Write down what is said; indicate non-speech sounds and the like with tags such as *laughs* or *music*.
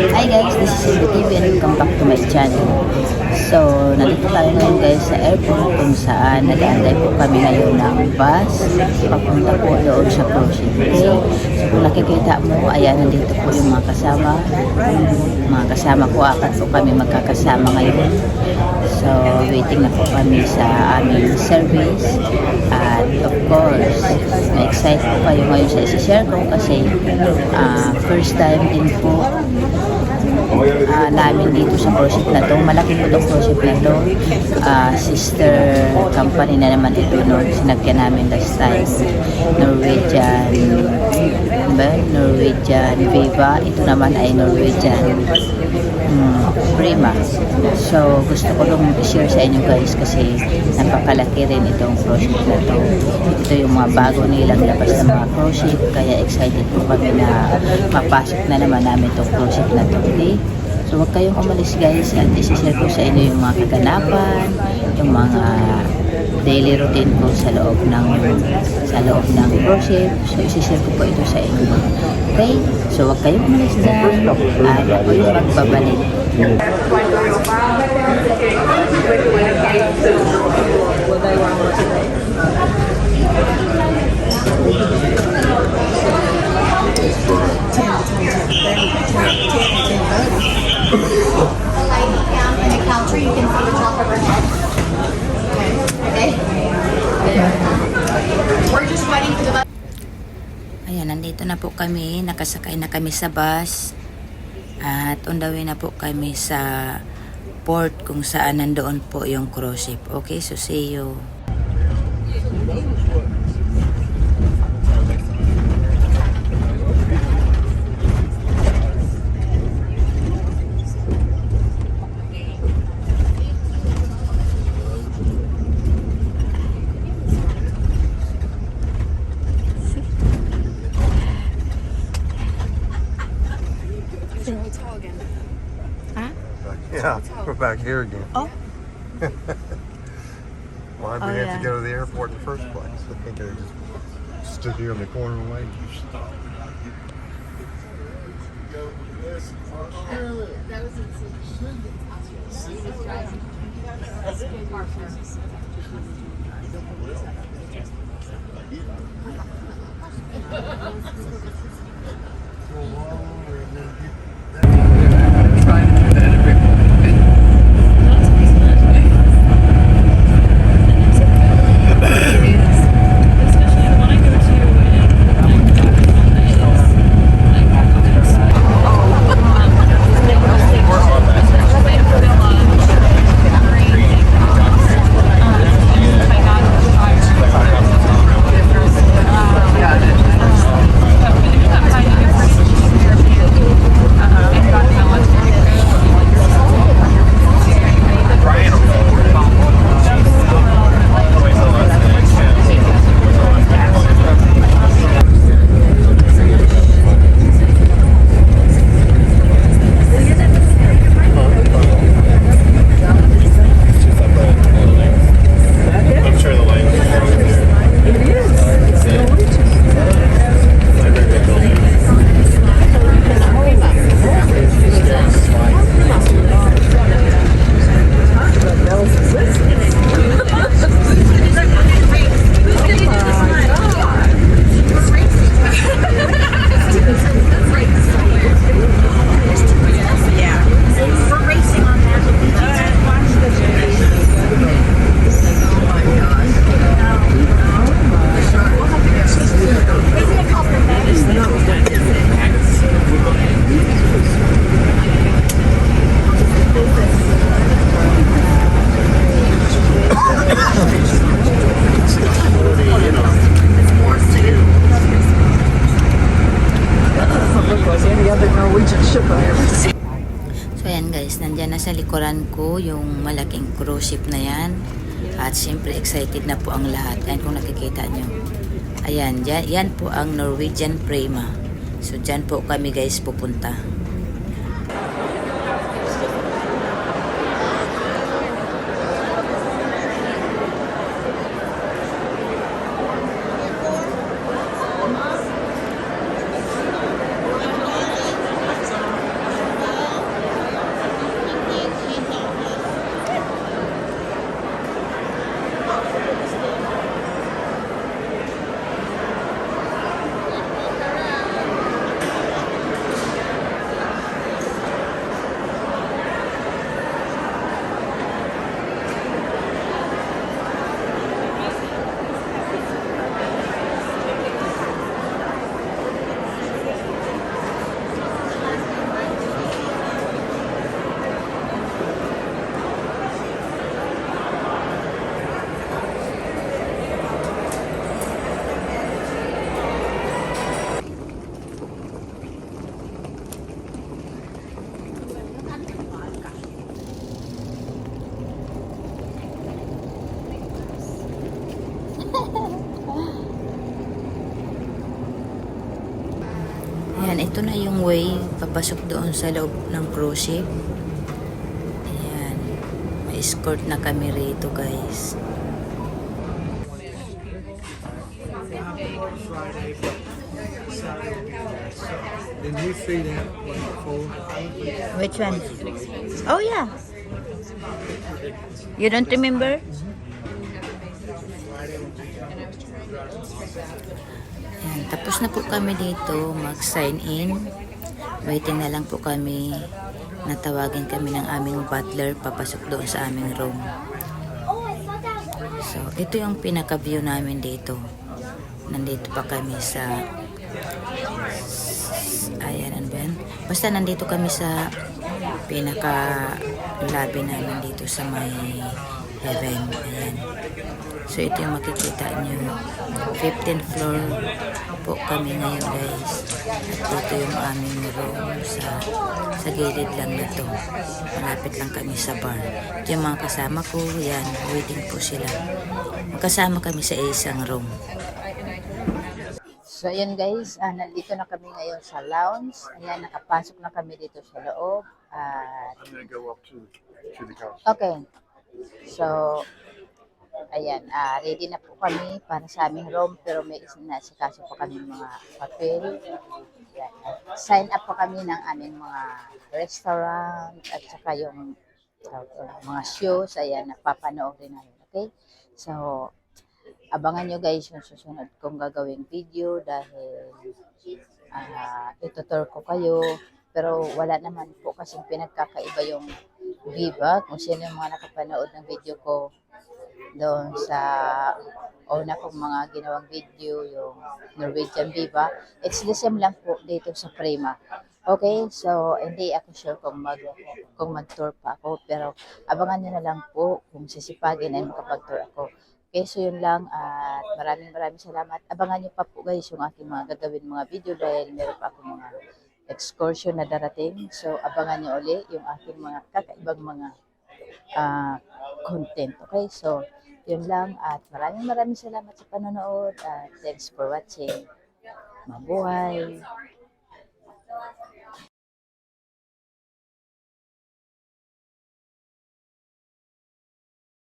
Hi guys, this is Silvia TV and welcome back to my channel. So, nandito tayo ngayon guys sa airport kung saan nag-aantay po kami ngayon ng bus papunta po doon sa ship. So, kung nakikita mo, ayan, nandito po yung mga kasama. Mga kasama ko, apat po kami magkakasama ngayon. So, waiting na po kami sa aming service. At of course, na-excite po kayo ngayon sa isi-share ko kasi ah, first time din po ah, namin dito sa ship na to. Malaki po itong ship na to. Ah, sister company na naman ito no. Sinagyan namin last time. Norwegian ba? Norwegian Viva. Ito naman ay Norwegian mm, Prima. So, gusto ko lang i-share sa inyo guys kasi napakalaki rin itong ship na to. Ito yung mga bago nilang labas na mga ship. Kaya excited po kami na mapasok na naman namin itong ship na to. Okay? So, huwag kayong umalis guys at isi-share ko sa inyo yung mga kaganapan, yung mga daily routine ko sa loob ng sa loob ng cruise ship. So, isi-share ko po ito sa inyo. Okay? So, huwag kayong umalis dyan at ako'y magbabalik. light down in the counter, you can see the top of her head. Okay? Ayan, nandito na po kami. Nakasakay na kami sa bus. At on the way na po kami sa port kung saan nandoon po yung cruise ship. Okay, so see you. Back here again. Oh. *laughs* Why did Oh, we have yeah. to go to the airport in the first place? I think they just stood here in the corner and waited. Ko yung malaking cruise ship na yan. At siyempre excited na po ang lahat. Ayan kung nakikita nyo. Ayan, yan, yan po ang Norwegian Prima. So dyan po kami guys pupunta. Ito na yung way papasok doon sa loob ng cruise ship. Ayan. May escort na kami rito guys. Fade out like four. Which one? Oh yeah. You don't remember? Ayan, tapos na po kami dito mag-sign in. Waiting na lang po kami natawagin kami ng aming butler papasok doon sa aming room. So, ito yung pinaka-view namin dito. Nandito pa kami sa Ayan, ano ba yan? Basta nandito kami sa pinaka lobby namin dito sa may heaven. Ayan. So, ito yung makikita nyo. 15th floor po kami ngayon, guys. At dito yung aming room sa sa gilid lang na to. Malapit lang kami sa bar. Ito yung mga kasama ko. Yan, waiting po sila. Magkasama kami sa isang room. So, ayan guys, ah, nandito na kami ngayon sa lounge. Ayan, nakapasok na kami dito sa loob. At, I'm gonna go up to to the couch. okay. So, ayan, ah, ready na po kami para sa aming room. Pero may isinasikaso pa kami mga papel. Ayan, at sign up pa kami ng aming mga restaurant at saka yung ko, mga shows. Ayan, napapanoorin namin. Okay? So, abangan nyo guys yung susunod kong gagawing video dahil ah itutur ko kayo pero wala naman po kasing pinagkakaiba yung Viva kung sino yung mga nakapanood ng video ko doon sa una kong mga ginawang video yung Norwegian Viva it's the same lang po dito sa Prima okay so hindi ako sure kung mag kung mag-tour pa ako pero abangan nyo na lang po kung sisipagin ay makapag-tour ako Okay, so yun lang at maraming maraming salamat. Abangan niyo pa po guys yung aking mga gagawin mga video dahil meron pa akong mga excursion na darating. So abangan niyo uli yung aking mga kakaibang mga ah, content. Okay, so yun lang at maraming maraming salamat sa panonood at thanks for watching. Mabuhay!